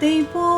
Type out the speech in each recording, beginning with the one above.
地方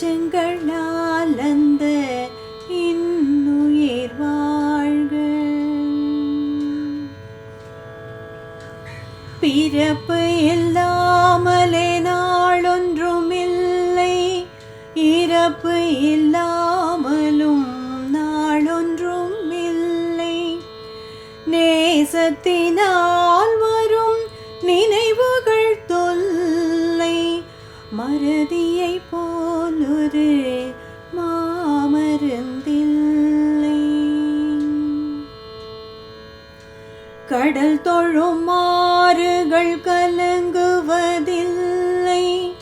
எச்சங்களால் அந்த இன்னுயிர் வாழ்க. பிறப்பு இல்லாமலே நாளொன்றும் இல்லை இறப்பு இல்லாமலும் கடல் தொழும் ஆறுகள் கலங்குவதில்லை.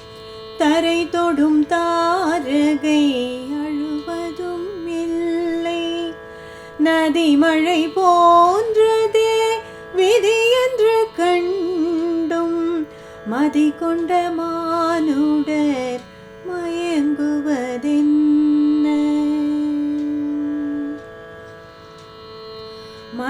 தரை தொடும் தாரகை அழுவதும் இல்லை. நதி மழை போன்றதே விதி என்று கண்டும். மதி கொண்ட மானுடர்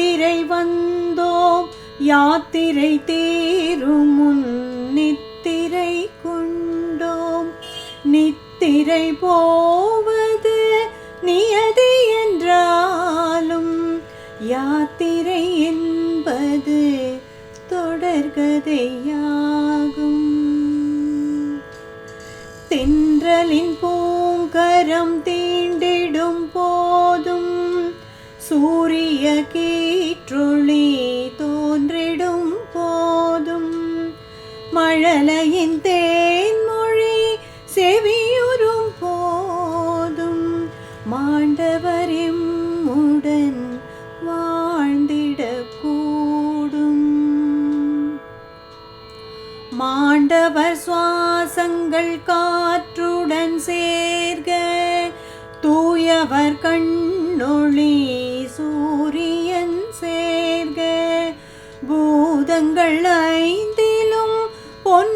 யாத்திரை வந்தோம். யாத்திரை தீரும் நித்திரை கொண்டோம். நித்திரை போவது நியதி என்றாலும் யாத்திரை என்பது தொடர்கதையாகும். தென்றலின் பூங்கரம் தீண்டிடும் போதும் சூரிய கீ கீற்றொளி தோன்றிடும் போதும். மழலையின் தேன்மொழி செவியுறும் போதும். மாண்டவரின் எம்முடன் வாழ்ந்திடக்கூடும். மாண்டவர் சுவாசங்கள் காற்றுடன் பாதங்கள் ஐந்திலும் பொன்